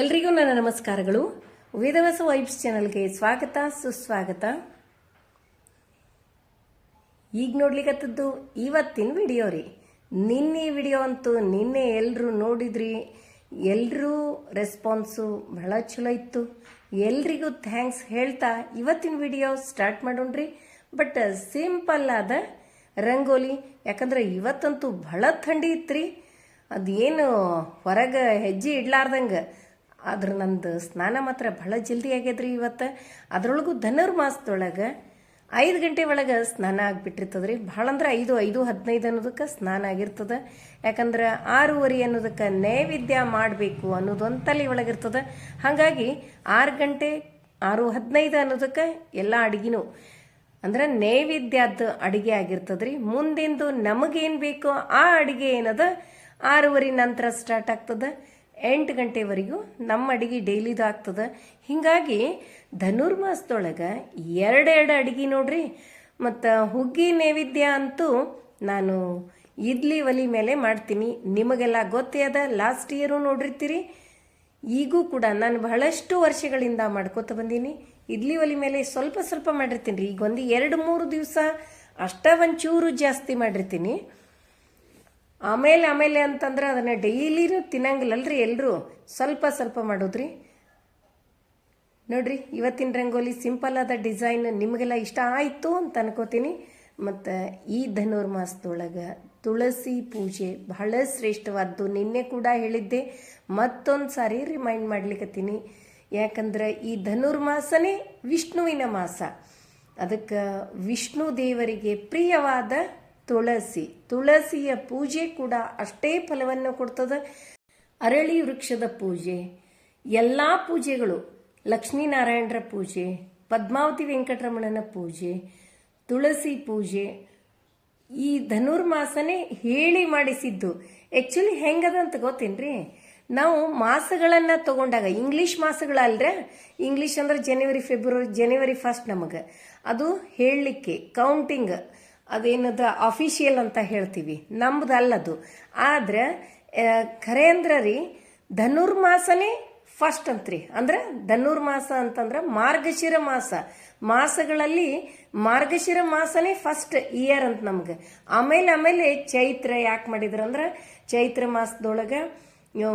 ಎಲ್ರಿಗೂ ನನ್ನ ನಮಸ್ಕಾರಗಳು. ವೇದವಾಸ ವೈಬ್ಸ್ ಚಾನಲ್ಗೆ ಸ್ವಾಗತ, ಸುಸ್ವಾಗತ. ಈಗ ನೋಡ್ಲಿಕ್ಕತ್ತದ್ದು ಇವತ್ತಿನ ವಿಡಿಯೋ ರೀ. ನಿನ್ನೆ ವಿಡಿಯೋ ಅಂತೂ ನಿನ್ನೆ ಎಲ್ಲರೂ ನೋಡಿದ್ರಿ. ಎಲ್ಲರೂ ರೆಸ್ಪಾನ್ಸು ಬಹಳ ಚಲೋ ಇತ್ತು. ಎಲ್ರಿಗೂ ಥ್ಯಾಂಕ್ಸ್ ಹೇಳ್ತಾ ಇವತ್ತಿನ ವಿಡಿಯೋ ಸ್ಟಾರ್ಟ್ ಮಾಡೋಣ್ರಿ ಬಟ್ ಸಿಂಪಲ್ ಆದ ರಂಗೋಲಿ, ಯಾಕಂದ್ರೆ ಇವತ್ತಂತೂ ಬಹಳ ಥಂಡಿ ಇತ್ರಿ. ಅದೇನು ಹೊರಗೆ ಹೆಜ್ಜೆ ಇಡ್ಲಾರ್ದಂಗೆ ಆದ್ರೆ ನಂದು ಸ್ನಾನ ಮಾತ್ರ ಭಾಳ ಜಲ್ದಿ ಆಗ್ಯದ್ರಿ ಇವತ್ತು. ಅದ್ರೊಳಗೂ ಧನುರ್ಮಾಸದೊಳಗೆ ಐದು ಗಂಟೆ ಒಳಗೆ ಸ್ನಾನ ಆಗಿಬಿಟ್ಟಿರ್ತದ್ರಿ. ಭಾಳ ಅಂದ್ರೆ ಐದು ಐದು, ಹದಿನೈದು ಅನ್ನೋದಕ್ಕೆ ಸ್ನಾನ ಆಗಿರ್ತದೆ. ಯಾಕಂದ್ರೆ ಆರೂವರೆ ಅನ್ನೋದಕ್ಕೆ ನೈವೇದ್ಯ ಮಾಡಬೇಕು ಅನ್ನೋದೊಂದು ತಲೆ ಒಳಗಿರ್ತದೆ. ಹಾಗಾಗಿ ಆರು ಗಂಟೆ, ಆರು, ಹದಿನೈದು ಅನ್ನೋದಕ್ಕೆ ಎಲ್ಲ ಅಡುಗೆನೂ. ಅಂದ್ರೆ ನೈವೇದ್ಯದ ಅಡಿಗೆ ಆಗಿರ್ತದ್ರಿ. ಮುಂದಿಂದು ನಮಗೇನು ಬೇಕೋ ಆ ಅಡಿಗೆ ಏನದ? ಆರೂವರೆ ನಂತರ ಸ್ಟಾರ್ಟ್ ಆಗ್ತದೆ. ಎಂಟು ಗಂಟೆವರೆಗೂ ನಮ್ಮ ಅಡಿಗೆ ಡೈಲಿದು ಆಗ್ತದೆ ಹಿಂಗಾಗಿ ಧನುರ್ಮಾಸದೊಳಗೆ ಎರಡೆರಡು ಅಡುಗೆ ನೋಡ್ರಿ. ಮತ್ತು ಹುಗ್ಗಿ ನೈವೇದ್ಯ ಅಂತೂ ನಾನು ಇದ್ಲಿ ಒಲಿ ಮೇಲೆ ಮಾಡ್ತೀನಿ. ನಿಮಗೆಲ್ಲ ಗೊತ್ತೇ ಅದ ಲಾಸ್ಟ್ ಇಯರು ನೋಡಿರ್ತೀರಿ. ಈಗೂ ಕೂಡ ನಾನು ಬಹಳಷ್ಟು ವರ್ಷಗಳಿಂದ ಮಾಡ್ಕೋತ ಬಂದೀನಿ. ಇಡ್ಲಿ ಒಲಿ ಮೇಲೆ ಸ್ವಲ್ಪ ಸ್ವಲ್ಪ ಮಾಡಿರ್ತೀನಿ ರೀ. ಈಗ ಒಂದು ಎರಡು ಮೂರು ದಿವಸ ಅಷ್ಟ ಒಂಚೂರು ಜಾಸ್ತಿ ಮಾಡಿರ್ತೀನಿ. ಆಮೇಲೆ ಆಮೇಲೆ ಅಂತಂದ್ರೆ ಅದನ್ನು ಡೈಲಿನೂ ತಿನ್ನಂಗಿಲ್ಲಲ್ರಿ ಎಲ್ಲರೂ ಸ್ವಲ್ಪ ಸ್ವಲ್ಪ ಮಾಡೋದ್ರಿ. ನೋಡ್ರಿ, ಇವತ್ತಿನ ರಂಗೋಲಿ ಸಿಂಪಲ್ ಆದ ಡಿಸೈನ್ ನಿಮಗೆಲ್ಲ ಇಷ್ಟ ಆಯಿತು ಅಂತ ಅನ್ಕೋತೀನಿ. ಮತ್ತು ಈ ಧನುರ್ಮಾಸದೊಳಗೆ ತುಳಸಿ ಪೂಜೆ ಬಹಳ ಶ್ರೇಷ್ಠವಾದ್ದು. ನಿನ್ನೆ ಕೂಡ ಹೇಳಿದ್ದೆ, ಮತ್ತೊಂದು ಸಾರಿ ರಿಮೈಂಡ್ ಮಾಡ್ಲಿಕ್ಕತ್ತೀನಿ ಯಾಕಂದ್ರೆ ಈ ಧನುರ್ಮಾಸನೇ ವಿಷ್ಣುವಿನ ಮಾಸ. ಅದಕ್ಕೆ ವಿಷ್ಣು ದೇವರಿಗೆ ಪ್ರಿಯವಾದ ತುಳಸಿ. ತುಳಸಿಯ ಪೂಜೆ ಕೂಡ ಅಷ್ಟೇ ಫಲವನ್ನು ಕೊಡ್ತದೆ. ಅರಳಿ ವೃಕ್ಷದ ಪೂಜೆ, ಎಲ್ಲ ಪೂಜೆಗಳು, ಲಕ್ಷ್ಮೀನಾರಾಯಣರ ಪೂಜೆ, ಪದ್ಮಾವತಿ ವೆಂಕಟರಮಣನ ಪೂಜೆ, ತುಳಸಿ ಪೂಜೆ, ಈ ಧನುರ್ಮಾಸನೇ ಹೇಳಿ ಮಾಡಿಸಿದ್ದು. ಆ್ಯಕ್ಚುಲಿ ಹೆಂಗದ ಅಂತ ಗೊತ್ತೇನ್ರಿ? ನಾವು ಮಾಸಗಳನ್ನು ತಗೊಂಡಾಗ ಇಂಗ್ಲೀಷ್ ಮಾಸಗಳಲ್ರ? ಇಂಗ್ಲೀಷ್ ಅಂದ್ರೆ ಜನವರಿ ಫೆಬ್ರವರಿ ಜನವರಿ ಫಸ್ಟ್ ನಮಗೆ. ಅದು ಹೇಳಲಿಕ್ಕೆ ಕೌಂಟಿಂಗ್ ಅದೇನದ ಅಫಿಷಿಯಲ್ ಅಂತ ಹೇಳ್ತೀವಿ. ನಮ್ದಲ್ಲದು. ಆದ್ರೆ ಖರೆ ರೀ ಧನುರ್ಮಾಸನೇ ಫಸ್ಟ್ ಅಂತ್ರಿ. ಅಂದ್ರೆ ಧನುರ್ಮಾಸ ಅಂತಂದ್ರೆ ಮಾರ್ಗಶಿರ ಮಾಸ. ಮಾಸಗಳಲ್ಲಿ ಮಾರ್ಗಶಿರ ಮಾಸನೇ ಫಸ್ಟ್ ಇಯರ್ ಅಂತ ನಮ್ಗೆ. ಆಮೇಲೆ ಆಮೇಲೆ ಚೈತ್ರ ಯಾಕೆ ಮಾಡಿದ್ರಂದ್ರೆ, ಚೈತ್ರ ಮಾಸದೊಳಗೆ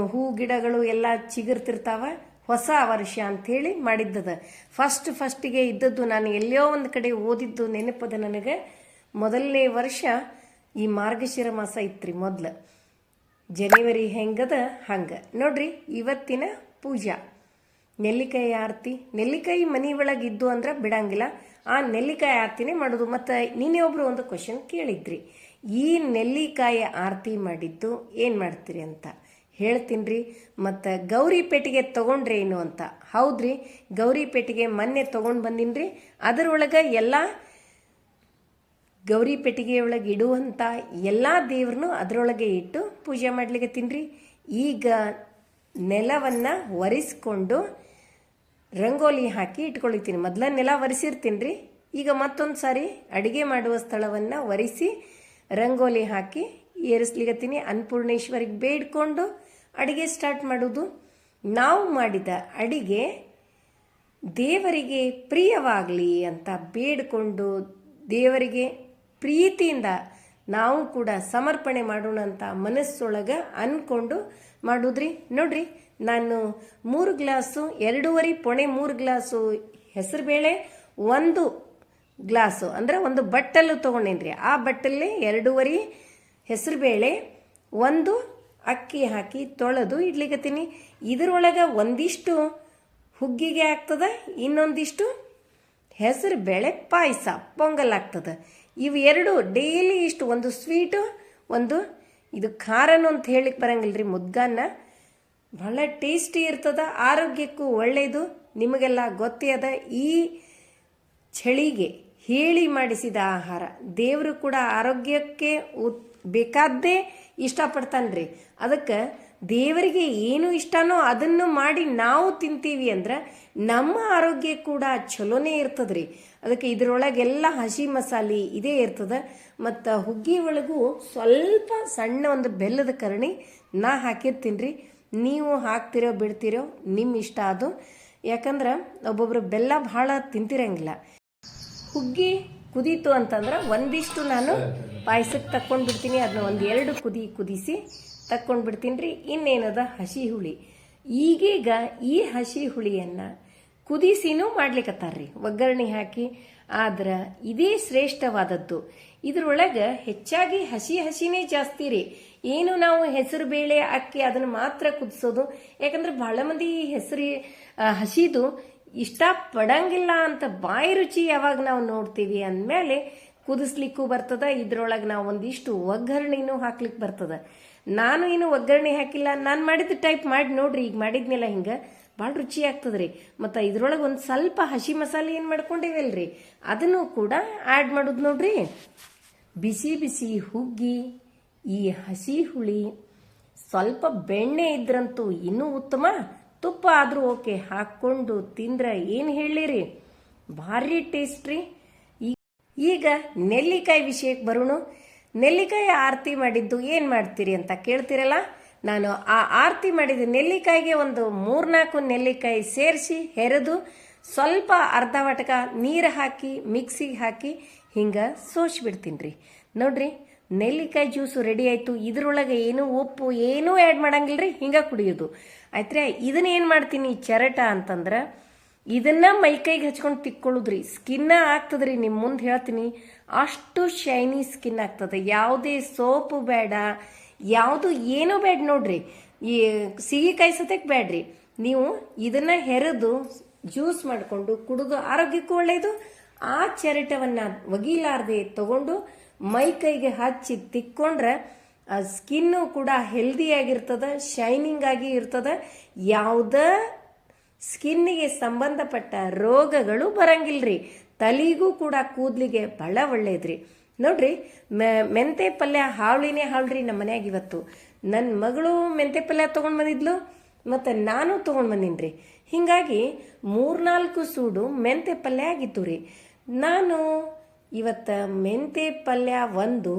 ಹೂ ಗಿಡಗಳು ಎಲ್ಲ ಚಿಗುರ್ತಿರ್ತಾವ. ಹೊಸ ವರ್ಷ ಅಂಥೇಳಿ ಮಾಡಿದ್ದದ. ಫಸ್ಟ್ ಫಸ್ಟಿಗೆ ಇದ್ದದ್ದು ನಾನು ಎಲ್ಲೋ ಒಂದು ಕಡೆ ಓದಿದ್ದು ನೆನಪದ ನನಗೆ ಮೊದಲನೇ ವರ್ಷ ಈ ಮಾರ್ಗಶಿರ ಮಾಸ ಇತ್ರಿ ಮೊದಲು. ಜನವರಿ ಹೆಂಗದ ಹಂಗೆ. ನೋಡ್ರಿ, ಇವತ್ತಿನ ಪೂಜಾ. ನೆಲ್ಲಿಕಾಯಿ ಆರತಿ. ನೆಲ್ಲಿಕಾಯಿ ಮನೆ ಒಳಗೆ ಇದ್ದು ಅಂದ್ರೆ ಬಿಡಂಗಿಲ್ಲ. ಆ ನೆಲ್ಲಿಕಾಯಿ ಆರತಿನೇ ಮಾಡೋದು. ಮತ್ತು ನೀನೇ ಒಬ್ರು ಒಂದು ಕ್ವಶನ್ ಕೇಳಿದ್ರಿ. ಈ ನೆಲ್ಲಿಕಾಯಿ ಆರತಿ ಮಾಡಿದ್ದು ಏನು ಮಾಡ್ತೀರಿ ಅಂತ. ಹೇಳ್ತೀನಿ ರೀ ಮತ್ತು ಗೌರಿ ಪೇಟೆಗೆ ತೊಗೊಂಡ್ರೆ ಏನು ಅಂತ. ಹೌದ್ರಿ, ಗೌರಿ ಪೇಟೆಗೆ ಮೊನ್ನೆ ತೊಗೊಂಡು ಬಂದೀನಿ ರೀ ಅದರೊಳಗೆ ಎಲ್ಲ ಗೌರಿ ಪೆಟ್ಟಿಗೆಯೊಳಗೆ ಇಡುವಂಥ ಎಲ್ಲ ದೇವ್ರನ್ನೂ ಅದರೊಳಗೆ ಇಟ್ಟು ಪೂಜೆ ಮಾಡ್ಲಿಕ್ಕೆ ತಿನ್ರಿ. ಈಗ ನೆಲವನ್ನು ಒರೆಸ್ಕೊಂಡು ರಂಗೋಲಿ ಹಾಕಿ ಇಟ್ಕೊಳಿತೀನಿ. ಮೊದಲ ನೆಲ ಒರೆಸಿರ್ತೀನಿ ರೀ ಈಗ ಮತ್ತೊಂದು ಸಾರಿ ಅಡುಗೆ ಮಾಡುವ ಸ್ಥಳವನ್ನು ಒರೆಸಿ ರಂಗೋಲಿ ಹಾಕಿ ಏರಿಸ್ಲಿಗತ್ತೀನಿ ಅನ್ನಪೂರ್ಣೇಶ್ವರಿಗೆ ಬೇಡ್ಕೊಂಡು ಅಡುಗೆ ಸ್ಟಾರ್ಟ್ ಮಾಡೋದು. ನಾವು ಮಾಡಿದ ಅಡಿಗೆ ದೇವರಿಗೆ ಪ್ರಿಯವಾಗಲಿ ಅಂತ ಬೇಡ್ಕೊಂಡು ದೇವರಿಗೆ ಪ್ರೀತಿಯಿಂದ ನಾವು ಕೂಡ ಸಮರ್ಪಣೆ ಮಾಡೋಣ ಅಂತ ಮನಸ್ಸೊಳಗೆ ಅಂದ್ಕೊಂಡು ಮಾಡೋದ್ರಿ. ನೋಡ್ರಿ, ನಾನು ಮೂರು ಗ್ಲಾಸು, ಎರಡೂವರೆ, ಪೊಣೆ ಮೂರು ಗ್ಲಾಸು ಹೆಸರುಬೇಳೆ ಒಂದು ಗ್ಲಾಸು, ಅಂದರೆ ಒಂದು ಬಟ್ಟಲು ತೊಗೊಂಡೇನ್ರಿ. ಆ ಬಟ್ಟಲ್ಲೇ ಎರಡೂವರೆ ಹೆಸರುಬೇಳೆ ಒಂದು ಅಕ್ಕಿ ಹಾಕಿ ತೊಳೆದು ಇಡ್ಲಿಕತ್ತೀನಿ. ಇದರೊಳಗೆ ಒಂದಿಷ್ಟು ಹುಗ್ಗಿಗೆ ಆಗ್ತದೆ, ಇನ್ನೊಂದಿಷ್ಟು ಹೆಸರು ಬೇಳೆ ಪಾಯಸ, ಪೊಂಗಲ್ ಆಗ್ತದೆ. ಇವು ಎರಡು ಡೈಲಿ ಇಷ್ಟು ಒಂದು ಸ್ವೀಟು ಒಂದು ಇದು ಖಾರನು ಅಂತ ಹೇಳಿಕ್ಕೆ ಬರಂಗಿಲ್ಲ ರೀ ಮುದ್ಗಾನ ಭಾಳ ಟೇಸ್ಟಿ ಇರ್ತದ, ಆರೋಗ್ಯಕ್ಕೂ ಒಳ್ಳೆಯದು ನಿಮಗೆಲ್ಲ ಗೊತ್ತೇ ಅದ. ಈ ಚಳಿಗೆ ಹೇಳಿ ಮಾಡಿಸಿದ ಆಹಾರ, ದೇವರು ಕೂಡ ಆರೋಗ್ಯಕ್ಕೆ ಬೇಕಾದ್ದೇ ಇಷ್ಟಪಡ್ತಾನ್ರಿ. ಅದಕ್ಕೆ ದೇವರಿಗೆ ಏನು ಇಷ್ಟನೋ ಅದನ್ನು ಮಾಡಿ ನಾವು ತಿಂತೀವಿ ಅಂದ್ರೆ ನಮ್ಮ ಆರೋಗ್ಯ ಕೂಡ ಚಲೋನೇ ಇರ್ತದ್ರಿ. ಅದಕ್ಕೆ ಇದರೊಳಗೆಲ್ಲ ಹಸಿ ಮಸಾಲೆ ಇದೇ ಇರ್ತದೆ. ಮತ್ತು ಹುಗ್ಗಿ ಒಳಗೂ ಸ್ವಲ್ಪ ಸಣ್ಣ ಒಂದು ಬೆಲ್ಲದ ಕರಣಿ ನಾ ಹಾಕಿರ್ತೀನಿ ರೀ ನೀವು ಹಾಕ್ತಿರೋ ಬಿಡ್ತಿರೋ ನಿಮ್ಮ ಇಷ್ಟ ಅದು. ಯಾಕಂದ್ರೆ ಒಬ್ಬೊಬ್ರು ಬೆಲ್ಲ ಭಾಳ ತಿಂತಿರಂಗಿಲ್ಲ. ಹುಗ್ಗಿ ಕುದೀತು ಅಂತಂದ್ರೆ ಒಂದಿಷ್ಟು ನಾನು ಪಾಯಸಕ್ಕೆ ತಕ್ಕೊಂಡು ಬಿಡ್ತೀನಿ ಅದನ್ನ ಒಂದು ಎರಡು ಕುದಿ ಕುದಿಸಿ ತಕ್ಕೊಂಡು ಬಿಡ್ತೀನಿ ರೀ ಇನ್ನೇನದ? ಹಸಿ ಹುಳಿ. ಈಗೀಗ ಈ ಹಸಿ ಹುಳಿಯನ್ನು ಕುದಿಸಿನೂ ಮಾಡ್ಲಿಕ್ಕತ್ತಾರ್ರಿ ಒಗ್ಗರಣೆ ಹಾಕಿ. ಆದ್ರೆ ಇದೇ ಶ್ರೇಷ್ಠವಾದದ್ದು. ಇದರೊಳಗೆ ಹೆಚ್ಚಾಗಿ ಹಸಿ ಹಸಿನೇ ಜಾಸ್ತಿ ರೀ ಏನು ನಾವು ಹೆಸರು ಬೇಳೆ ಅಕ್ಕಿ ಅದನ್ನು ಮಾತ್ರ ಕುದಿಸೋದು. ಯಾಕಂದ್ರೆ ಬಹಳ ಮಂದಿ ಹೆಸರು ಹಸಿದು ಇಷ್ಟ ಪಡಂಗಿಲ್ಲ ಅಂತ ಬಾಯಿ ರುಚಿ ಯಾವಾಗ ನಾವು ನೋಡ್ತೀವಿ ಅಂದಮೇಲೆ ಕುದಿಸ್ಲಿಕ್ಕೂ ಬರ್ತದ. ಇದ್ರೊಳಗೆ ನಾವು ಒಂದಿಷ್ಟು ಒಗ್ಗರಣೆನೂ ಹಾಕ್ಲಿಕ್ಕೆ ಬರ್ತದ. ನಾನು ಏನು ಒಗ್ಗರಣೆ ಹಾಕಿಲ್ಲ, ನಾನು ಮಾಡಿದ ಟೈಪ್ ಮಾಡಿ ನೋಡ್ರಿ, ಈಗ ಮಾಡಿದ್ನೆಲ್ಲ ಹಿಂಗೆ ಭಾಳ ರುಚಿ ಆಗ್ತದ್ರಿ. ಮತ್ತು ಇದ್ರೊಳಗೆ ಒಂದು ಸ್ವಲ್ಪ ಹಸಿ ಮಸಾಲೆ ಏನು ಮಾಡ್ಕೊಂಡಿವಲ್ರಿ, ಅದನ್ನು ಕೂಡ ಆ್ಯಡ್ ಮಾಡೋದು ನೋಡ್ರಿ. ಬಿಸಿ ಬಿಸಿ ಹುಗ್ಗಿ, ಈ ಹಸಿ ಹುಳಿ, ಸ್ವಲ್ಪ ಬೆಣ್ಣೆ ಇದ್ರಂತೂ ಇನ್ನೂ ಉತ್ತಮ. ತುಪ್ಪ ಆದರೂ ಓಕೆ, ಹಾಕ್ಕೊಂಡು ತಿಂದ್ರೆ ಏನು ಹೇಳಿರಿ ಭಾರಿ ಟೇಸ್ಟ್ ರೀ. ಈಗ ನೆಲ್ಲಿಕಾಯಿ ವಿಷಯಕ್ಕೆ ಬರೋಣ. ನೆಲ್ಲಿಕಾಯಿ ಆರತಿ ಮಾಡಿದ್ದು ಏನು ಮಾಡ್ತೀರಿ ಅಂತ ಕೇಳ್ತಿರಲ್ಲ? ನಾನು ಆ ಆರತಿ ಮಾಡಿದ ನೆಲ್ಲಿಕಾಯಿಗೆ ಒಂದು ಮೂರ್ನಾಲ್ಕು ನೆಲ್ಲಿಕಾಯಿ ಸೇರಿಸಿ ಹೆರೆದು ಸ್ವಲ್ಪ ಅರ್ಧ ವಟಕ ನೀರು ಹಾಕಿ, ಮಿಕ್ಸಿಗೆ ಹಾಕಿ ಹಿಂಗೆ ಸೋಸಿಬಿಡ್ತೀನಿ ರೀ ನೋಡ್ರಿ, ನೆಲ್ಲಿಕಾಯಿ ಜ್ಯೂಸು ರೆಡಿ ಆಯಿತು. ಇದರೊಳಗೆ ಏನು ಉಪ್ಪು ಏನೂ ಆ್ಯಡ್ ಮಾಡಂಗಿಲ್ಲ ರೀ ಹಿಂಗೆ ಕುಡಿಯೋದು. ಆಯ್ತ್ರಿ ಇದನ್ನ ಏನು ಮಾಡ್ತೀನಿ, ಚರಟ ಅಂತಂದ್ರೆ ಇದನ್ನ ಮೈಕೈಗೆ ಹಚ್ಕೊಂಡು ತಿಕ್ಕೊಳ್ಳೋದ್ರಿ. ಸ್ಕಿನ್ನ ಆಗ್ತದ್ರಿ ನಿಮ್ಮ ಮುಂದೆ ಹೇಳ್ತೀನಿ. ಅಷ್ಟು ಶೈನಿ ಸ್ಕಿನ್ ಆಗ್ತದೆ. ಯಾವುದೇ ಸೋಪು ಬೇಡ, ಯಾವುದು ಏನೂ ಬೇಡ ನೋಡ್ರಿ. ಈ ಸಿಹಿ ಸತಕ್ಕೆ ಬೇಡ್ರಿ. ನೀವು ಇದನ್ನ ಹೆರೆದು, ಜ್ಯೂಸ್ ಮಾಡಿಕೊಂಡು ಕುಡಿದು ಆರೋಗ್ಯಕ್ಕೂ ಒಳ್ಳೆಯದು ಆ ಚರಟವನ್ನು ಒಗಿಲಾರ್ದೆ ತಗೊಂಡು ಮೈ ಕೈಗೆ ಹಚ್ಚಿ ತಿಕ್ಕೊಂಡ್ರೆ, ಆ ಸ್ಕಿನ್ನು ಕೂಡ ಹೆಲ್ದಿಯಾಗಿರ್ತದೆ ಶೈನಿಂಗ್ ಆಗಿ ಇರ್ತದ. ಯಾವುದೇ ಸ್ಕಿನ್ನಿಗೆ ಸಂಬಂಧಪಟ್ಟ ರೋಗಗಳು ಬರಂಗಿಲ್ರಿ. ತಲೆಗೂ ಕೂಡ ಕೂದಲಿಗೆ ಬಹಳ ಒಳ್ಳೇದ್ರಿ. ನೋಡ್ರಿ ಮೆಂತೆ ಪಲ್ಯ ಹಾವಳಿನೇ ಹಾವಳ್ರಿ ನಮ್ಮ ಮನ್ಯಾಗ ಇವತ್ತು. ನನ್ನ ಮಗಳು ಮೆಂತೆ ಪಲ್ಯ ತೊಗೊಂಡು ಬಂದಿದ್ಲು, ಮತ್ತು ನಾನು ತೊಗೊಂಡು ಬಂದೀನಿ ಹಿಂಗಾಗಿ ಮೂರ್ನಾಲ್ಕು ಸೂಡು ಮೆಂತೆ ಪಲ್ಯ ಆಗಿತ್ತು ರೀ ನಾನು ಇವತ್ತು ಮೆಂತೆ ಪಲ್ಯ ಒಂದು,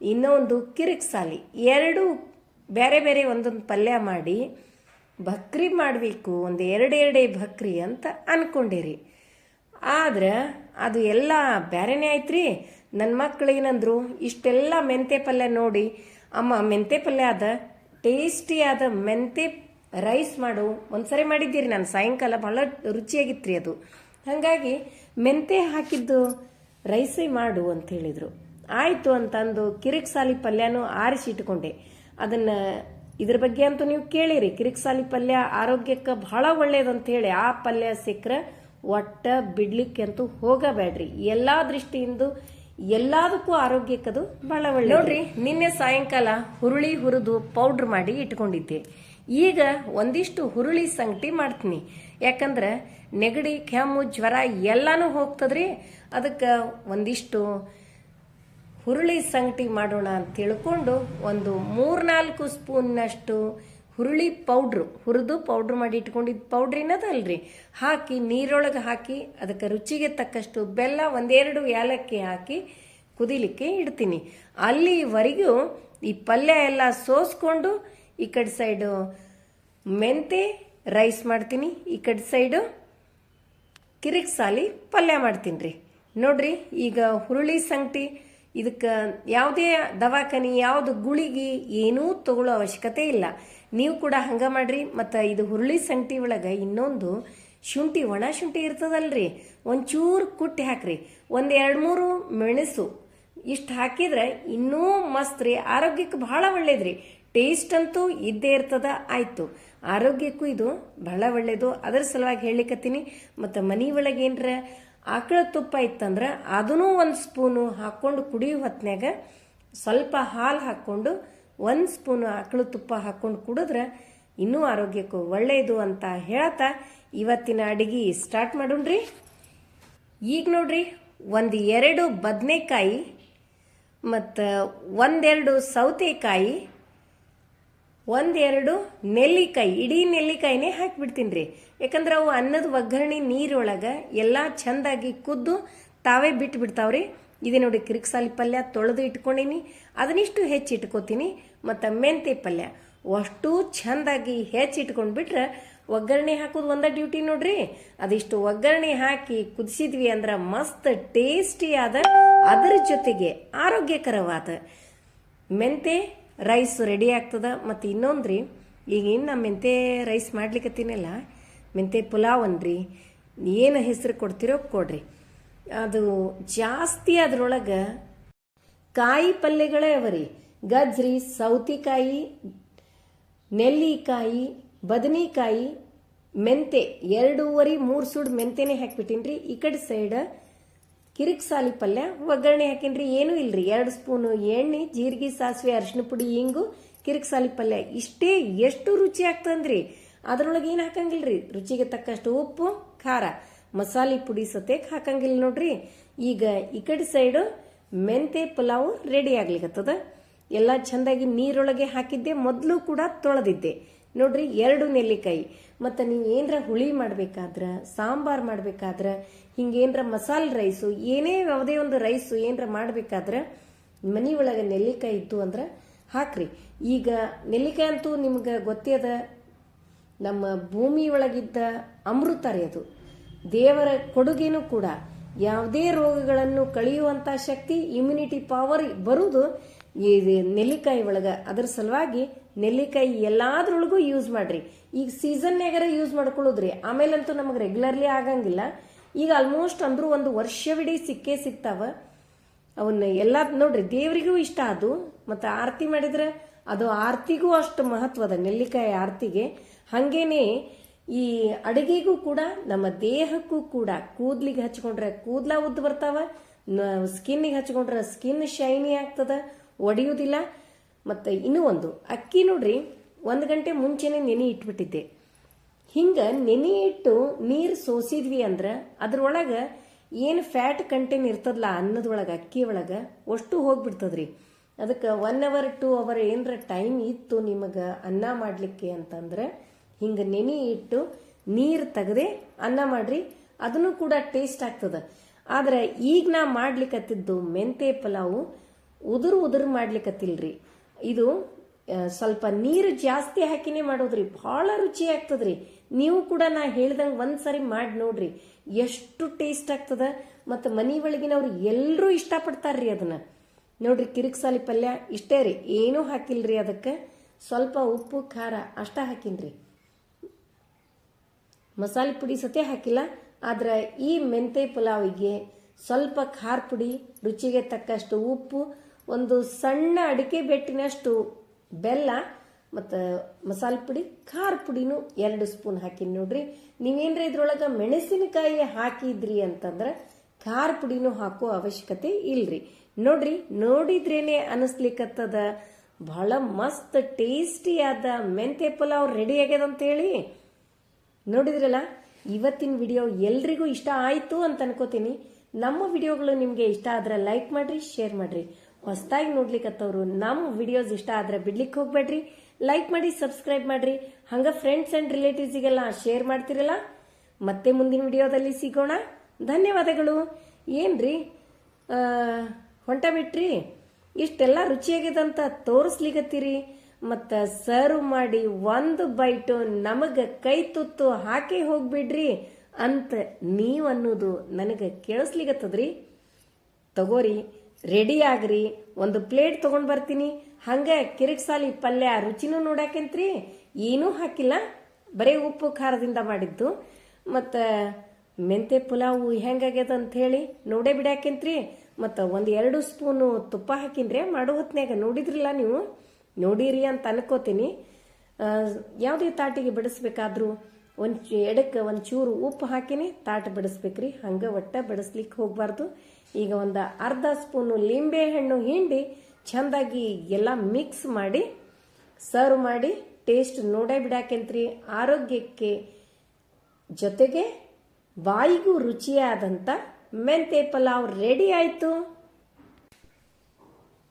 ಇನ್ನೊಂದು ಕಿರಿಕ್ ಸಾಲಿ, ಎರಡು ಬೇರೆ ಬೇರೆ ಒಂದೊಂದು ಪಲ್ಯ ಮಾಡಿ ಭಕ್ರಿ ಮಾಡಬೇಕು, ಒಂದು ಎರಡೆರಡೇ ಭಕ್ರಿ ಅಂತ ಅನ್ಕೊಂಡಿರಿ. ಆದ್ರೆ ಅದು ಎಲ್ಲ ಬೇರೆನೇ ಆಯ್ತ್ರಿ? ನನ್ನ ಮಕ್ಳು ಏನಂದ್ರು, ಇಷ್ಟೆಲ್ಲ ಮೆಂತೆ ಪಲ್ಯ ನೋಡಿ, ಅಮ್ಮ ಮೆಂತೆ ಪಲ್ಯ ಅದ ಟೇಸ್ಟಿಯಾದ ಮೆಂತೆ ರೈಸ್ ಮಾಡು. ಒಂದ್ಸರಿ ಮಾಡಿದ್ದೀರಿ ನಾನು, ಸಾಯಂಕಾಲ ಭಾಳ ರುಚಿಯಾಗಿತ್ತು ರೀ ಅದು. ಹಾಗಾಗಿ ಮೆಂತೆ ಹಾಕಿದ್ದು ರೈಸೇ ಮಾಡು ಅಂತ ಹೇಳಿದರು. ಆಯಿತು ಅಂತಂದು ಕಿರಿಕ್ ಸಾಲಿ ಪಲ್ಯನೂ ಆರಿಸಿ ಇಟ್ಕೊಂಡೆ. ಅದನ್ನು ಇದ್ರ ಬಗ್ಗೆ ಅಂತೂ ನೀವು ಕೇಳಿರಿ. ಕಿರಿಕ್ ಸಾಲಿ ಪಲ್ಯ ಆರೋಗ್ಯಕ್ಕೆ ಬಹಳ ಒಳ್ಳೇದಂತ ಹೇಳಿ ಆ ಪಲ್ಯ ಸಿಕ್ಕರೆ ಒಟ್ಟ ಬಿಡ್ಲಿಕ್ಕೆ ಅಂತೂ ಹೋಗಬೇಡ್ರಿ. ಎಲ್ಲ ದೃಷ್ಟಿಯಿಂದ ಎಲ್ಲದಕ್ಕೂ ಆರೋಗ್ಯಕ್ಕದು ಬಹಳ ಒಳ್ಳೆ ನೋಡ್ರಿ, ನಿನ್ನೆ ಸಾಯಂಕಾಲ ಹುರುಳಿ ಹುರಿದು ಪೌಡ್ರ್ ಮಾಡಿ ಇಟ್ಕೊಂಡಿದ್ದೆ. ಈಗ ಒಂದಿಷ್ಟು ಹುರುಳಿ ಸಂಗಟಿ ಮಾಡ್ತೀನಿ. ಯಾಕಂದ್ರೆ ನೆಗಡಿ, ಕೆಮ್ಮು, ಜ್ವರ ಎಲ್ಲಾನು ಹೋಗ್ತದ್ರಿ. ಅದಕ್ಕೆ ಒಂದಿಷ್ಟು ಹುರುಳಿ ಸಂಗಟಿ ಮಾಡೋಣ ಅಂತ ತಿಳ್ಕೊಂಡು ಒಂದು ಮೂರ್ನಾಲ್ಕು ಸ್ಪೂನ್ನಷ್ಟು ಹುರುಳಿ ಪೌಡ್ರು, ಹುರಿದು ಪೌಡ್ರ್ ಮಾಡಿ ಇಟ್ಕೊಂಡಿದ್ದ ಪೌಡ್ರ್ ಏನದಲ್ರಿ? ಹಾಕಿ, ನೀರೊಳಗೆ ಹಾಕಿ, ಅದಕ್ಕೆ ರುಚಿಗೆ ತಕ್ಕಷ್ಟು ಬೆಲ್ಲ ಒಂದೆರಡು ಏಲಕ್ಕಿ ಹಾಕಿ ಕುದಿಲಿಕ್ಕೆ ಇಡ್ತೀನಿ. ಅಲ್ಲಿವರೆಗೂ ಈ ಪಲ್ಯ ಎಲ್ಲ ಸೋಸ್ಕೊಂಡು ಈ ಕಡೆ ಸೈಡು ಮೆಂತೆ ರೈಸ್ ಮಾಡ್ತೀನಿ. ಈ ಕಡೆ ಸೈಡು ಕಿರಿಕ್ ಸಾಲಿ ಪಲ್ಯ ಮಾಡ್ತೀನಿ ರೀ. ನೋಡ್ರಿ, ಈಗ ಹುರುಳಿ ಸಂಗಟಿ ಇದಕ್ಕೆ ಯಾವುದೇ ದವಾಖಾನೆ, ಯಾವುದು ಗುಳಿಗೆ ಏನೂ ತಗೊಳ್ಳೋ ಅವಶ್ಯಕತೆ ಇಲ್ಲ. ನೀವು ಕೂಡ ಹಂಗ ಮಾಡ್ರಿ. ಮತ್ತು ಇದು ಹುರುಳಿ ಸಂಟಿ ಒಳಗೆ ಇನ್ನೊಂದು ಶುಂಠಿ, ಒಣ ಶುಂಠಿ ಇರ್ತದಲ್ರಿ. ಒಂಚೂರು ಕುಟ್ಟಿ ಹಾಕ್ರಿ. ಒಂದು ಎರಡು ಮೂರು ಮೆಣಸು ಇಷ್ಟು ಹಾಕಿದ್ರೆ ಇನ್ನೂ ಮಸ್ತ್ ರೀ. ಆರೋಗ್ಯಕ್ಕೆ ಬಹಳ ಒಳ್ಳೇದ್ರಿ. ಟೇಸ್ಟ್ ಅಂತೂ ಇದ್ದೇ ಇರ್ತದ, ಆಯಿತು. ಆರೋಗ್ಯಕ್ಕೂ ಇದು ಬಹಳ ಒಳ್ಳೇದು. ಅದರ ಸಲುವಾಗಿ ಹೇಳಿಕತ್ತೀನಿ ಮತ್ತು ಮನೆ ಒಳಗೆ ಏನರ ಆಕಳ ತುಪ್ಪ ಇತ್ತಂದ್ರೆ ಅದನ್ನೂ ಒಂದು ಸ್ಪೂನು ಹಾಕ್ಕೊಂಡು ಕುಡಿಯೋ ಹೊತ್ನ್ಯಾಗ ಸ್ವಲ್ಪ ಹಾಲು ಹಾಕ್ಕೊಂಡು ಒಂದು ಸ್ಪೂನು ಆಕಳ ತುಪ್ಪ ಹಾಕ್ಕೊಂಡು ಕುಡಿದ್ರೆ ಇನ್ನೂ ಆರೋಗ್ಯಕ್ಕೂ ಒಳ್ಳೆಯದು ಅಂತ ಹೇಳ್ತಾ ಇವತ್ತಿನ ಅಡುಗೆ ಸ್ಟಾರ್ಟ್ ಮಾಡೋಣ್ರಿ. ಈಗ ನೋಡ್ರಿ, ಒಂದು ಎರಡು ಬದನೆಕಾಯಿ ಮತ್ತು ಒಂದೆರಡು ಸೌತೆಕಾಯಿ ಒಂದೆರಡು ನೆಲ್ಲಿಕಾಯಿ, ಇಡೀ ನೆಲ್ಲಿಕಾಯಿನೇ ಹಾಕಿಬಿಡ್ತೀನಿ ರೀ ಯಾಕಂದ್ರೆ ಅವು ಅನ್ನದ ಒಗ್ಗರಣೆ ನೀರೊಳಗೆ ಎಲ್ಲ ಚೆಂದಾಗಿ ಕುದ್ದು ತಾವೇ ಬಿಟ್ಟು ಬಿಡ್ತಾವ್ರಿ ಇದೇ ನೋಡಿ ಕಿರಿಕ್ಸಾಲಿ ಪಲ್ಯ ತೊಳೆದು ಇಟ್ಕೊಂಡೀನಿ. ಅದನ್ನಿಷ್ಟು ಹೆಚ್ಚು ಇಟ್ಕೋತೀನಿ. ಮತ್ತು ಮೆಂತೆ ಪಲ್ಯ. ಅಷ್ಟು ಚಂದಾಗಿ ಹೆಚ್ಚಿಟ್ಕೊಂಡ್ಬಿಟ್ರೆ ಒಗ್ಗರಣೆ ಹಾಕೋದು ಒಂದ ಡ್ಯೂಟಿ ನೋಡ್ರಿ. ಅದಿಷ್ಟು ಒಗ್ಗರಣೆ ಹಾಕಿ ಕುದಿಸಿದ್ವಿ ಅಂದ್ರೆ ಮಸ್ತ್ ಟೇಸ್ಟಿಯಾದ ಅದರ ಜೊತೆಗೆ ಆರೋಗ್ಯಕರವಾದ ಮೆಂತೆ ರೈಸ್ ರೆಡಿ ಆಗ್ತದ. ಮತ್ತು ಇನ್ನೊಂದು ರೀ ಈಗ ಇನ್ನು ಮೆಂತೆ ರೈಸ್ ಮಾಡ್ಲಿಕ್ಕತ್ತೀನಲ್ಲ ಮೆಂತೆ ಪುಲಾವ್ ಅನ್ರಿ ಏನು ಹೆಸರು ಕೊಡ್ತೀರೋ ಕೊಡ್ರಿ. ಅದು ಜಾಸ್ತಿ ಅದರೊಳಗೆ ಕಾಯಿ ಪಲ್ಯಗಳೇ ಅವರಿ. ಗಜ್ರಿ, ಸೌತಿಕಾಯಿ, ನೆಲ್ಲಿಕಾಯಿ, ಬದನೆಕಾಯಿ ಮೆಂತೆ ಎರಡೂವರೆ ಮೂರು ಸುಡ್ ಮೆಂತೆನೆ ಹಾಕ್ಬಿಟ್ಟಿನ್ರಿ. ಈ ಕಡೆ ಸೈಡ್ ಕಿರಿಕ್ ಸಾಲಿ ಪಲ್ಯ, ಒಗ್ಗರಣೆ ಹಾಕಿನ್ರಿ? ಏನೂ ಇಲ್ರಿ. ಎರಡು ಸ್ಪೂನು ಎಣ್ಣೆ, ಜೀರಿಗೆ, ಸಾಸಿವೆ ಅರಿಶಿನ ಪುಡಿ ಹಿಂಗು ಕಿರಿಕ್ ಸಾಲಿ ಪಲ್ಯ. ಇಷ್ಟೇ ಎಷ್ಟು ರುಚಿ ಆಗ್ತಂದ್ರಿ? ಅದ್ರೊಳಗೆ ಏನು ಹಾಕಂಗಿಲ್ರಿ? ರುಚಿಗೆ ತಕ್ಕಷ್ಟು ಉಪ್ಪು, ಖಾರ. ಮಸಾಲೆ ಪುಡಿ ಸತೇಕ್ ಹಾಕಂಗಿಲ್ಲ ನೋಡ್ರಿ. ಈಗ ಈ ಕಡೆ ಸೈಡು ಮೆಂತೆ ಪಲಾವು ರೆಡಿ ಆಗ್ಲಿಕತ್ತದ. ಎಲ್ಲ ಚಂದಾಗಿ ನೀರೊಳಗೆ ಹಾಕಿದ್ದೆ, ಮೊದಲು ಕೂಡ ತೊಳೆದಿದ್ದೆ. ನೋಡ್ರಿ, ಎರಡು ನೆಲ್ಲಿಕಾಯಿ. ಮತ್ತು ನೀವು ಏನರ ಹುಳಿ ಮಾಡಬೇಕಾದ್ರೆ, ಸಾಂಬಾರ್ ಮಾಡಬೇಕಾದ್ರೆ, ಹಿಂಗೇನ್ರ ಮಸಾಲೆ ರೈಸು, ಏನೇ ಯಾವುದೇ ಒಂದು ರೈಸು ಏನರ ಮಾಡಬೇಕಾದ್ರೆ, ಮನೆಯೊಳಗೆ ನೆಲ್ಲಿಕಾಯಿ ಇತ್ತು ಅಂದ್ರೆ ಹಾಕ್ರಿ. ಈಗ ನೆಲ್ಲಿಕಾಯಿ ಅಂತೂ ನಿಮ್ಗೆ ಗೊತ್ತೇ ನಮ್ಮ ಭೂಮಿಯೊಳಗಿದ್ದ ಅಮೃತ ರೀ ಅದು. ದೇವರ ಕೊಡುಗೆನೂ ಕೂಡ. ಯಾವುದೇ ರೋಗಗಳನ್ನು ಕಳೆಯುವಂಥ ಶಕ್ತಿ ಇಮ್ಯುನಿಟಿ ಪವರ್ ಬರುವುದು ಈ ನೆಲ್ಲಿಕಾಯಿ ಒಳಗೆ, ಅದ್ರ ಸಲುವಾಗಿ ನೆಲ್ಲಿಕಾಯಿ ಎಲ್ಲಾದ್ರೊಳಗೂ ಯೂಸ್ ಮಾಡ್ರಿ. ಈಗ ಸೀಸನ್ಯಾಗಾರ ಯೂಸ್ ಮಾಡ್ಕೊಳ್ಳೋದ್ರಿ. ಆಮೇಲಂತೂ ನಮಗೆ ರೆಗ್ಯುಲರ್ಲಿ ಆಗಂಗಿಲ್ಲ. ಈಗ ಆಲ್ಮೋಸ್ಟ್ ಅಂದ್ರೂ ಒಂದು ವರ್ಷವಿಡೀ ಸಿಕ್ಕೇ ಸಿಗ್ತಾವ. ಅವನ್ನ ಎಲ್ಲ ನೋಡ್ರಿ, ದೇವರಿಗೂ ಇಷ್ಟ ಅದು, ಮತ್ತು ಆರತಿ ಮಾಡಿದ್ರೆ ಅದು ಆರತಿಗೂ ಅಷ್ಟು ಮಹತ್ವದ ನೆಲ್ಲಿಕಾಯಿ ಆರತಿಗೆ. ಹಾಗೇನೆ ಈ ಅಡಿಗೆಗೂ ಕೂಡ, ನಮ್ಮ ದೇಹಕ್ಕೂ ಕೂಡ ಕೂದ್ಲಿಗೆ ಹಚ್ಕೊಂಡ್ರೆ ಕೂದ್ಲ ಉದ್ದು ಬರ್ತಾವ ಸ್ಕಿನ್ನಿಗೆ ಹಚ್ಕೊಂಡ್ರೆ ಸ್ಕಿನ್ ಶೈನಿ ಆಗ್ತದ ಒಡೆಯುವುದಿಲ್ಲ. ಮತ್ತು ಇನ್ನೂ ಒಂದು, ಅಕ್ಕಿ ನೋಡ್ರಿ, ಒಂದು ಗಂಟೆ ಮುಂಚೆನೆ ನೆನೆ ಇಟ್ಬಿಟ್ಟಿದ್ದೆ. ಹಿಂಗ ನೆನೆ ಇಟ್ಟು ನೀರು ಸೋಸಿದ್ವಿ ಅಂದ್ರೆ ಅದ್ರೊಳಗೆ ಏನು ಫ್ಯಾಟ್ ಕಂಟೆಂಟ್ ಇರ್ತದಲ್ಲ ಅನ್ನದೊಳಗೆ ಅಕ್ಕಿ ಒಳಗೆ ಅಷ್ಟು ಹೋಗ್ಬಿಡ್ತದ್ರಿ. ಅದಕ್ಕೆ ಒನ್ ಅವರ್ ಟು ಅವರ್ ಏನರ ಟೈಮ್ ಇತ್ತು ನಿಮಗೆ ಅನ್ನ ಮಾಡಲಿಕ್ಕೆ ಅಂತಂದ್ರೆ ಹಿಂಗೆ ನೆನೆ ಇಟ್ಟು ನೀರು ತೆಗೆದೆ ಅನ್ನ ಮಾಡ್ರಿ, ಅದನ್ನು ಕೂಡ ಟೇಸ್ಟ್ ಆಗ್ತದೆ. ಆದರೆ ಈಗ ನಾ ಮಾಡ್ಲಿಕ್ಕತ್ತಿದ್ದು ಮೆಂತೆ ಪಲಾವು ಉದುರು ಉದುರು ಮಾಡ್ಲಿಕ್ಕತ್ತಿಲ್ರಿ ಇದು ಸ್ವಲ್ಪ ನೀರು ಜಾಸ್ತಿ ಹಾಕಿನೇ ಮಾಡೋದ್ರಿ. ಭಾಳ ರುಚಿ ಆಗ್ತದ್ರಿ. ನೀವು ಕೂಡ ನಾ ಹೇಳ್ದಂಗೆ ಒಂದ್ಸರಿ ಮಾಡಿ ನೋಡ್ರಿ. ಎಷ್ಟು ಟೇಸ್ಟ್ ಆಗ್ತದ. ಮತ್ತು ಮನಿ ಒಳಗಿನವ್ರು ಎಲ್ಲರೂ ಇಷ್ಟಪಡ್ತಾರ್ರಿ ಅದನ್ನ ನೋಡ್ರಿ ಕಿರಿಕ್ ಸಾಲಿ ಪಲ್ಯ ಇಷ್ಟೇ ರೀ. ಏನೂ ಹಾಕಿಲ್ರಿ ಅದಕ್ಕೆ. ಸ್ವಲ್ಪ ಉಪ್ಪು, ಖಾರ ಅಷ್ಟ ಹಾಕಿನ್ರಿ. ಮಸಾಲೆ ಪುಡಿ ಸತೆ ಹಾಕಿಲ್ಲ. ಆದ್ರೆ ಈ ಮೆಂತೆ ಪುಲಾವಿಗೆ ಸ್ವಲ್ಪ ಖಾರ ಪುಡಿ, ರುಚಿಗೆ ತಕ್ಕಷ್ಟು ಉಪ್ಪು ಒಂದು ಸಣ್ಣ ಅಡಿಕೆ ಬೆಟ್ಟಿನಷ್ಟು ಬೆಲ್ಲ, ಮತ್ತು ಮಸಾಲೆ ಪುಡಿ, ಖಾರ ಪುಡಿನೂ ಎರಡು ಸ್ಪೂನ್ ಹಾಕಿ ನೋಡ್ರಿ. ನೀವೇನ್ರ ಇದ್ರೊಳಗೆ ಮೆಣಸಿನಕಾಯಿ ಹಾಕಿದ್ರಿ ಅಂತಂದ್ರೆ ಖಾರ ಪುಡಿನೂ ಹಾಕೋ ಅವಶ್ಯಕತೆ ಇಲ್ರಿ. ನೋಡ್ರಿ, ನೋಡಿದ್ರೇನೆ ಅನಿಸ್ಲಿಕ್ಕತ್ತದ ಬಹಳ ಮಸ್ತ್ ಟೇಸ್ಟಿ ಆದ ಮೆಂತೆ ಪಲಾವ್ ರೆಡಿ ಆಗ್ಯದ ಅಂತ ಹೇಳಿ ನೋಡಿದ್ರಲ್ಲ, ಇವತ್ತಿನ ವಿಡಿಯೋ ಎಲ್ರಿಗೂ ಇಷ್ಟ ಆಯಿತು ಅಂತ ಅನ್ಕೋತೀನಿ. ನಮ್ಮ ವಿಡಿಯೋಗಳು ನಿಮಗೆ ಇಷ್ಟ ಆದ್ರೆ ಲೈಕ್ ಮಾಡಿರಿ, ಶೇರ್ ಮಾಡ್ರಿ. ಹೊಸದಾಗಿ ನೋಡ್ಲಿಕ್ಕತ್ತವ್ರು ನಮ್ಮ ವಿಡಿಯೋಸ್ ಇಷ್ಟ ಆದ್ರೆ ಬಿಡ್ಲಿಕ್ಕೆ ಹೋಗ್ಬೇಡ್ರಿ. ಲೈಕ್ ಮಾಡಿ ಸಬ್ಸ್ಕ್ರೈಬ್ ಮಾಡ್ರಿ. ಹಂಗ ಫ್ರೆಂಡ್ಸ್ ಅಂಡ್ ರಿಲೇಟಿವ್ಸಿಗೆಲ್ಲ ಶೇರ್ ಮಾಡ್ತಿರಲ್ಲ? ಮತ್ತೆ ಮುಂದಿನ ವಿಡಿಯೋದಲ್ಲಿ ಸಿಗೋಣ. ಧನ್ಯವಾದಗಳು. ಏನ್ರಿ? ಹೊಂಟ ಬಿಟ್ರಿ? ಇಷ್ಟೆಲ್ಲ ಅಂತ ತೋರಿಸ್ಲಿಕತ್ತೀರಿ. ಮತ್ತು ಸರ್ವ್ ಮಾಡಿ ಒಂದು ಬೈಟು ನಮಗೆ ಕೈ ತುತ್ತು ಹಾಕಿ ಹೋಗ್ಬಿಡ್ರಿ ಅಂತ ನೀವು ಅನ್ನೋದು ನನಗೆ ಕೇಳಿಸ್ಲಿಕತ್ತದ್ರಿ. ತಗೋರಿ. ರೆಡಿ ಆಗ್ರಿ. ಒಂದು ಪ್ಲೇಟ್ ತಗೊಂಡ್ ಬರ್ತೀನಿ. ಹಂಗೆ ಕಿರಿಕ್ ಸಾಲಿ ಪಲ್ಯ ರುಚಿನೂ ನೋಡಾಕೆಂತ್ರಿ ಏನೂ ಹಾಕಿಲ್ಲ. ಬರೀ ಉಪ್ಪು ಖಾರದಿಂದ ಮಾಡಿದ್ದು. ಮತ್ತು ಮೆಂತೆ ಪುಲಾವು ಹೆಂಗಾಗ್ಯದ ಅಂತ ಹೇಳಿ ನೋಡೇ ಬಿಡಾಕೆಂತ್ರಿ ಮತ್ತು ಒಂದು ಎರಡು ಸ್ಪೂನು ತುಪ್ಪ ಹಾಕಿನ್ರಿ. ಮಾಡೋ ಹೊತ್ನ್ಯಾಗ ನೋಡಿದ್ರಲ್ಲ ನೀವು. ನೋಡಿರಿ ಅಂತ ಅನ್ಕೋತೀನಿ. ಯಾವುದೇ ತಾಟಿಗೆ ಬಿಡಿಸ್ಬೇಕಾದ್ರೂ? ಒಂದು ಎಡಕ್ಕೆ ಒಂದು ಚೂರು ಉಪ್ಪು ಹಾಕಿನೇ, ತಾಟ ಬಿಡಿಸ್ಬೇಕ್ರಿ. ಹಂಗೆ ಒಟ್ಟ ಬಿಡಿಸ್ಲಿಕ್ಕೆ ಹೋಗಬಾರ್ದು. ಈಗ ಒಂದು ಅರ್ಧ ಸ್ಪೂನು ಲಿಂಬೆ ಹಣ್ಣು ಹಿಂಡಿ ಚೆಂದಾಗಿ ಎಲ್ಲ ಮಿಕ್ಸ್ ಮಾಡಿ ಸರ್ವ್ ಮಾಡಿ ಟೇಸ್ಟ್ ನೋಡೇ ಬಿಡಾಕೆಂತ್ರಿ. ಆರೋಗ್ಯಕ್ಕೆ ಜೊತೆಗೆ ಬಾಯಿಗೂ ರುಚಿಯಾದಂಥ ಮೆಂತೆ ಪಲಾವ್ ರೆಡಿ ಆಯಿತು.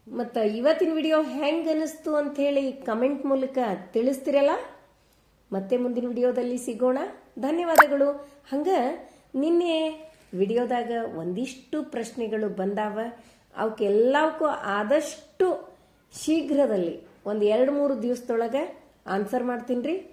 ಮತ್ತು ಇವತ್ತಿನ ವಿಡಿಯೋ ಹೆಂಗೆ ಅನಿಸ್ತು ಅಂತ ಹೇಳಿ ಕಮೆಂಟ್ ಮೂಲಕ ತಿಳಿಸ್ತಿರಲ್ಲ. ಮತ್ತೆ ಮುಂದಿನ ವಿಡಿಯೋದಲ್ಲಿ ಸಿಗೋಣ. ಧನ್ಯವಾದಗಳು. ಹಂಗ ನಿನ್ನೆ ವಿಡಿಯೋದಾಗ ಒಂದಿಷ್ಟು ಪ್ರಶ್ನೆಗಳು ಬಂದಾವ. ಅವಕ್ಕೆಲ್ಲವಕ್ಕೂ ಆದಷ್ಟು ಶೀಘ್ರದಲ್ಲಿ ಒಂದು ಎರಡು ಮೂರು ದಿವಸದೊಳಗೆ ಆನ್ಸರ್ ಮಾಡ್ತೀನಿ ರೀ.